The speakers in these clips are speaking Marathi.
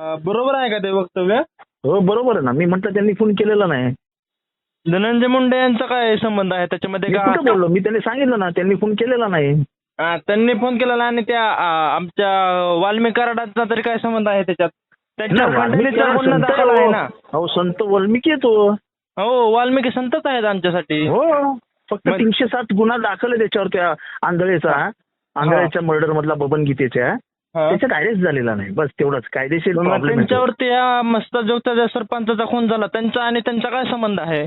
बरोबर आहे का ते वक्तव्य? हो बरोबर आहे ना. मी म्हटलं त्यांनी फोन केलेला नाही. धनंजय मुंडे यांचा काय संबंध आहे? त्याच्यामध्ये मी का कुठं बोललो? मी त्यांनी सांगितलं ना त्यांनी फोन केलेला नाही. त्यांनी फोन केलेला आणि त्या आमच्या वाल्मिक कराडाचा तरी काय संबंध आहे त्याच्यात? वाल्मिकी गुन्हा संत दाखल आहे आहे ना. हो. अहो संत वाल्मिकी येतो हो वाल्मिकी संतच आहेत आमच्यासाठी. हो फक्त मग- तीनशे सात गुन्हा दाखल आहे त्याच्यावर त्या आंधळेचा. आंधळेच्या मर्डर मधला बबन गीतेच्या. त्याच्यात अरेस्ट झालेला नाही. बस तेवढंच. कायदेशीर मग प्रॉब्लेम आहे तो. त्यांच्यावरती या मस्त जोगचा ज्या सरपंचाचा खून झाला. त्यांचा आणि त्यांचा काय संबंध आहे?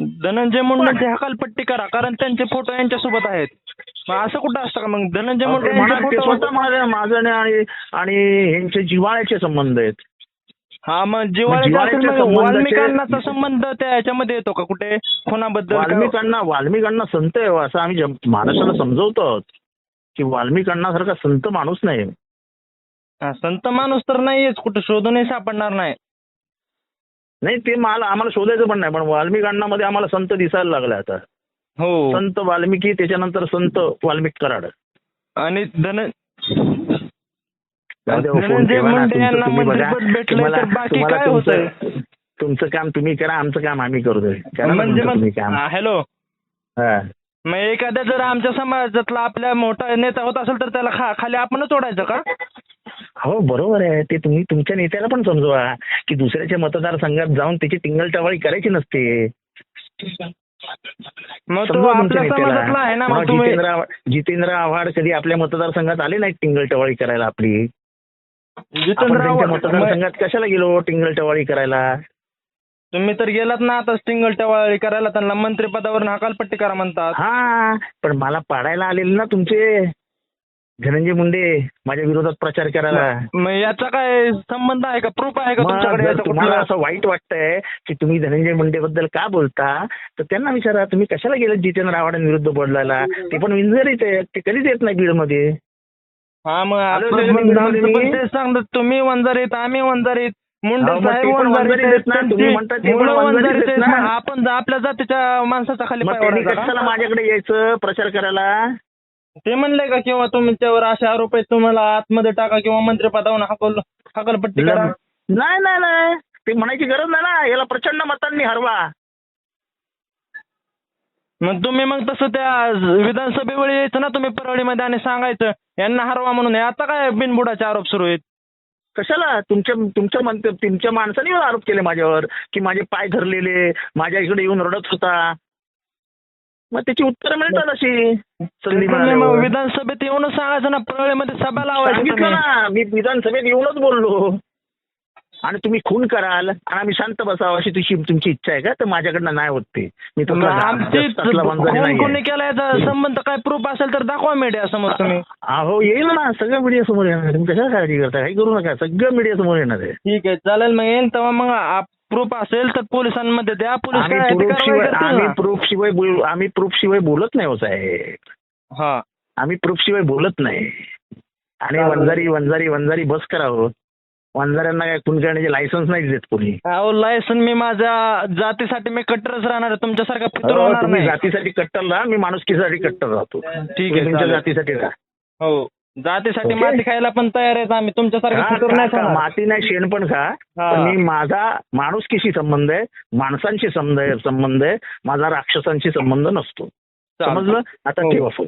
धनंजय मुंडेची हकालपट्टी करा कारण त्यांचे फोटो यांच्यासोबत आहेत. मग असं कुठं असतं का मग? धनंजय मुंडे म्हणा, यांचे स्वतः म्हणाले माझं आणि- आणि आणि यांचे जिव्हाळ्याचे संबंध आहेत. हा मग जिवाळ्याचे जिव्हाळ्याच्या असेल मग संबंधाचे- वाल्मिकांनाचा संबंध त्या ह्याच्यामध्ये येतो का? कुठे? खुनाबद्दल का- वाल्मिकांना वाल्मिकांना संत आहे हो, असं आम्ही जम- महाराष्ट्राला समजवतो आहोत. की वाल्मिकांना संत माणूस नाही. हा, संत माणूस तर नाहीयेच कुठे शोधूनही सापडणार नाही. नाही ते मला आम्हाला शोधायचं पण नाही पण वाल्मिकांना मध्ये आम्हाला संत दिसायला लागला आता हो संत वाल्मिकी त्याच्यानंतर संत वाल्मिक कराड आणि धन जाऊ द्या हो, फोन धनंजय ठेवा ना. मुंडे तुमचं यांना तुम्ही बघा. मंत्रिपद भेटलंय तुम्हाला- तर बाकी तुम्हाला काय तुमचं- होतंय? तुमचं काम तुम्ही करा आमचं काम आम्ही करू दे करा ना म्हणजे तुमचं तुम्ही मग काम हॅलो हा. मग एखाद्या जर आमच्या समाजातला आपल्या मोठा नेता होत असेल तर त्याला खा खाली आपणच ओढायचं का हो बरोबर आहे. ते तुम्ही तुमच्या नेत्याला पण समजवा की दुसऱ्याच्या मतदारसंघात जाऊन त्याची टिंगलटवाळी करायची नसते. मग तो समजवा तुमच्या आपल्या समाजातला आहे ना नेत्याला मग तुम्ही जितेंद्र आव्हाड- जितेंद्र आव्हाड कधी आपल्या मतदारसंघात आले नाहीत टिंगलटवाळी करायला आपली? आपण जितेंद्र त्यांच्या आव्हाड- मतदारसंघात कशाला गेलो टिंगलटवाळी करायला? तुम्ही तर गेलात ना आता सिंगल टवाळी करायला त्यांना मंत्रिपदावर हकालपट्टी करा म्हणतात. हा पण मला पाडायला आलेले ना तुमचे. धनंजय मुंडे माझ्या विरोधात प्रचार करायला मग याचा काय संबंध आहे का प्रूफ आहे का मग तुमच्याकडे जर याचा तुम्हाला कुठला? असं वाईट वाटतंय की तुम्ही धनंजय मुंडे बद्दल का बोलता तर त्यांना विचारा तुम्ही कशाला गेले जितेंद्र आव्हाडांविरुद्ध बोलायला ते पण विंजरीत आहेत ते कधीच येत नाही बीडमध्ये हा मग आलो आपलं नाही पण सांगतो तुम्ही वंजारीत आम्ही वंजारीत मुंडे अहो, मग साहेब ते पण वंजारीत वंजारीत आहेत ना, त्यांची तुम्ही म्हणता ते पण मुलं वंजारीत वंजारीत आहेत आहेत. ना. मग आपण जर आपल्या जातीच्या माणसाचा खाली मग पाय त्यांनी ओढायचा कशाला? माझ्याकडे यायचं प्रचार करायला ते म्हणले का किंवा तुमच्यावर असे आरोप आहेत तुम्हाला आतमध्ये टाका किंवा मंत्रिपदावर हकल हकलपट्टी करा. नाही. नाही नाही ते म्हणायची गरज नाही ना. याला प्रचंड मतांनी हरवा. मग तुम्ही मग तसं त्या विधानसभेवर यायचं ना तुम्ही परळीमध्ये आणि सांगायचं यांना हरवा म्हणून. हे आता काय बिनबुडाचे आरोप सुरू आहेत? कशाला? तुमच्या तुमच्या मन तुमच्या माणसाने आरोप केले माझ्यावर की माझे पाय धरलेले माझ्या इकडे येऊन रडत होता. मग त्याची उत्तरं मिळतात अशी. संधी मग. विधानसभेत येऊनच सांगायचं ना परळीमध्ये सभा लावायची सांगितलं तुम्ही ना मी विधानसभेत येऊनच बोललो. आणि तुम्ही खून कराल आणि आम्ही शांत बसावं अशी तुझी तुमची इच्छा आहे का? तर माझ्याकडनं नाही होत ते. मी मग तसला आमची तसला वंजारी कोण कोणी नाही केला याचा संबंध काय प्रूफ असेल तर दाखवा मीडिया समोर तुम्ही. अहो येईल ना. सगळं मीडिया समोर येणार आहे. तुम्ही कशाला काळजी करता? काही करू नका. सगळं मीडिया समोर येणार आहे. ठीक आहे चालेल मग. येईन तेव्हा मग प्रूफ असेल तर पोलिसांमध्ये द्या. पोलीस आम्ही काय आहे ते प्रूफ कारवाई शिवाय करतील आम्ही ना. प्रूफ शिवाय बोल- आम्ही प्रूफ शिवाय बोलत नाही हो साहेब. हा. आम्ही प्रूफ शिवाय बोलत नाही. आणि चालेल. वंजारी वंजारी वंजारी बस करावं. वंजाऱ्यांना काय खून करण्याचे लायसन्स नाही देत कोणी. अहो लायसन मी माझ्या जातीसाठी मी कट्टरच राहणार आहे. तुमच्यासारखा फितूर होणार तुम्ही नाही. जातीसाठी कट्टर राहा. मी माणुसकीसाठी कट्टर राहतो. ठीक तुम्ही आहे तुमच्या चालेल. जातीसाठी राहा. हो. जातीसाठी ओके. माती खायला पण तयार आहेत आम्ही तुमच्यासारखं खा, फितूर खा, नाही खा. खाणार. माती नाही शेण पण खा हा. पण मी माझा माणुसकीशी संबंध आहे माणसांशी संबंध आहे संबंध आहे माझा राक्षसांशी संबंध नसतो चालतं. समजलं आता हो. ठेवा फोन